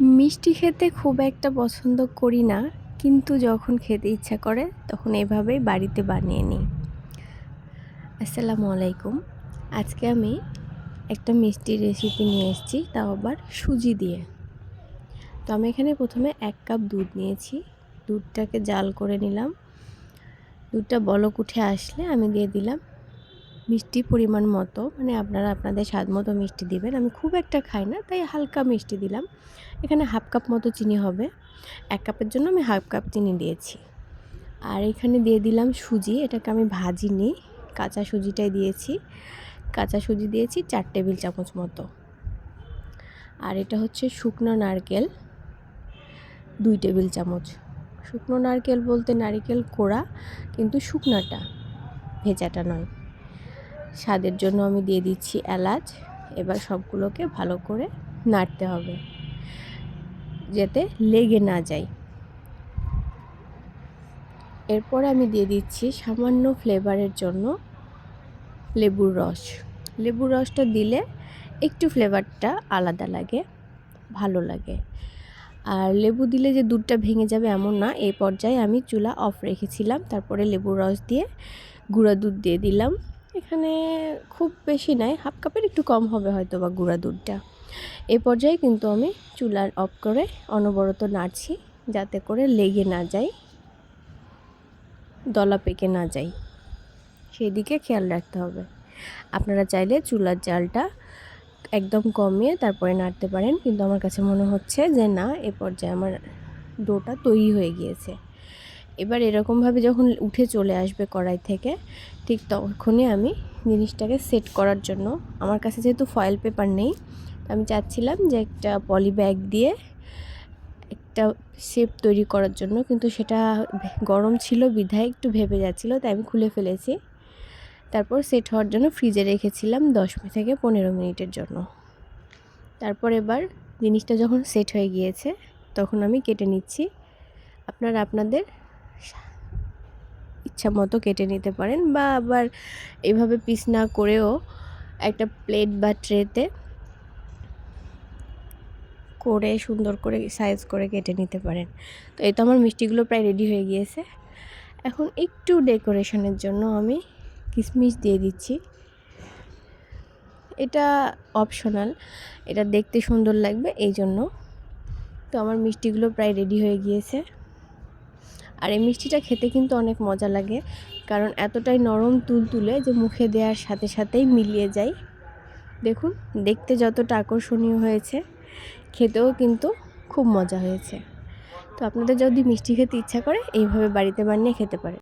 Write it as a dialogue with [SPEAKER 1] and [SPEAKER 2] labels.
[SPEAKER 1] মিষ্টি খেতে খুব একটা পছন্দ করি না, কিন্তু যখন খেতে ইচ্ছা করে তখন এভাবেই বাড়িতে বানিয়ে নিই। আসসালামু আলাইকুম। আজকে আমি একটা মিষ্টির রেসিপি নিয়ে এসেছি, তাও আবার সুজি দিয়ে। তো আমি এখানে প্রথমে এক কাপ দুধ নিয়েছি। দুধটাকে জাল করে নিলাম। দুধটা বলক উঠে আসলে আমি দিয়ে দিলাম মিষ্টি পরিমাণ মতো মানে আপনারা আপনাদের স্বাদ মতো মিষ্টি দিবেন। আমি খুব একটা খাই না, তাই হালকা মিষ্টি দিলাম। এখানে হাফ কাপ মতো চিনি হবে, এক কাপের জন্য আমি হাফ কাপ চিনি দিয়েছি। আর এখানে দিয়ে দিলাম সুজি, এটাকে আমি ভাজিনি, কাঁচা সুজিটাই দিয়েছি। কাঁচা সুজি দিয়েছি চার টেবিল চামচ মতো। আর এটা হচ্ছে শুকনো নারকেল, দুই টেবিল চামচ। শুকনো নারকেল বলতে নারকেল কোড়া, কিন্তু শুকনাটা, ভেজাটা নয়। স্বাদের জন্য আমি দিয়ে দিচ্ছি এলাচ। এবার সবগুলোকে ভালো করে নাড়তে হবে, যাতে লেগে না যায়। এরপর আমি দিয়ে দিচ্ছি সামান্য ফ্লেভারের জন্য লেবুর রস। লেবুর রসটা দিলে একটু ফ্লেভারটা আলাদা লাগে, ভালো লাগে। আর লেবু দিলে যে দুধটা ভেঙে যাবে এমন না, এই পর্যায়ে আমি চুলা অফ রেখেছিলাম। তারপরে লেবুর রস দিয়ে গুঁড়া দুধ দিয়ে দিলাম। এখানে খুব বেশি নয় হাফ কাপের একটু কম হবে হয়তো বা গুঁড়া দুধটা। এ পর্যায়ে কিন্তু আমি চুলার অফ করে অনবরত নাড়ছি যাতে করে লেগে না যায়, দলা পেকে না যায়। সেই দিকে খেয়াল রাখতে হবে। আপনারা চাইলে চুলার জালটা একদম কমিয়ে তারপরে নাড়তে পারেন, কিন্তু আমার কাছে মনে হচ্ছে যে না, এ পর্যায়ে আমার ডোটা তৈরি হয়ে গিয়েছে। এবার এরকমভাবে যখন উঠে চলে আসবে কড়াই থেকে, ঠিক তখনই আমি জিনিসটাকে সেট করার জন্য, আমার কাছে যেহেতু ফয়েল পেপার নেই আমি চাচ্ছিলাম যে একটা পলি ব্যাগ দিয়ে একটা শেপ তৈরি করার জন্য, কিন্তু সেটা গরম ছিল বিধায় একটু ভেবে যাচ্ছিল, তাই আমি খুলে ফেলেছি। তারপর সেট হওয়ার জন্য ফ্রিজে রেখেছিলাম দশ মিনিট থেকে পনেরো মিনিটের জন্য। তারপর এবার জিনিসটা যখন সেট হয়ে গিয়েছে, তখন আমি কেটে নিচ্ছি। আপনারা, আপনাদের ইচ্ছা মতো কেটে নিতে পারেন বা আবার এভাবে পিস না করেও একটা প্লেট বা ট্রেতে করে সুন্দর করে সাইজ করে কেটে নিতে পারেন। তো এই তো আমার মিষ্টিগুলো প্রায় রেডি হয়ে গিয়েছে। এখন একটু ডেকোরেশনের জন্য আমি কিশমিশ দিয়ে দিচ্ছি। এটা অপশনাল, এটা দেখতে সুন্দর লাগবে এই জন্য তো আমার মিষ্টিগুলো প্রায় রেডি হয়ে গিয়েছে। আর এই মিষ্টিটা খেতে কিন্তু অনেক মজা লাগে। কারণ এতটাই নরম তুল তুলে যে মুখে দেওয়ার সাথে সাথেই মিলিয়ে যায়। দেখুন, দেখতে যতটা আকর্ষণীয় হয়েছে, খেতেও কিন্তু খুব মজা হয়েছে। তো আপনাদের যদি মিষ্টি খেতে ইচ্ছা করে, এইভাবে বাড়িতে বানিয়ে খেতে পারে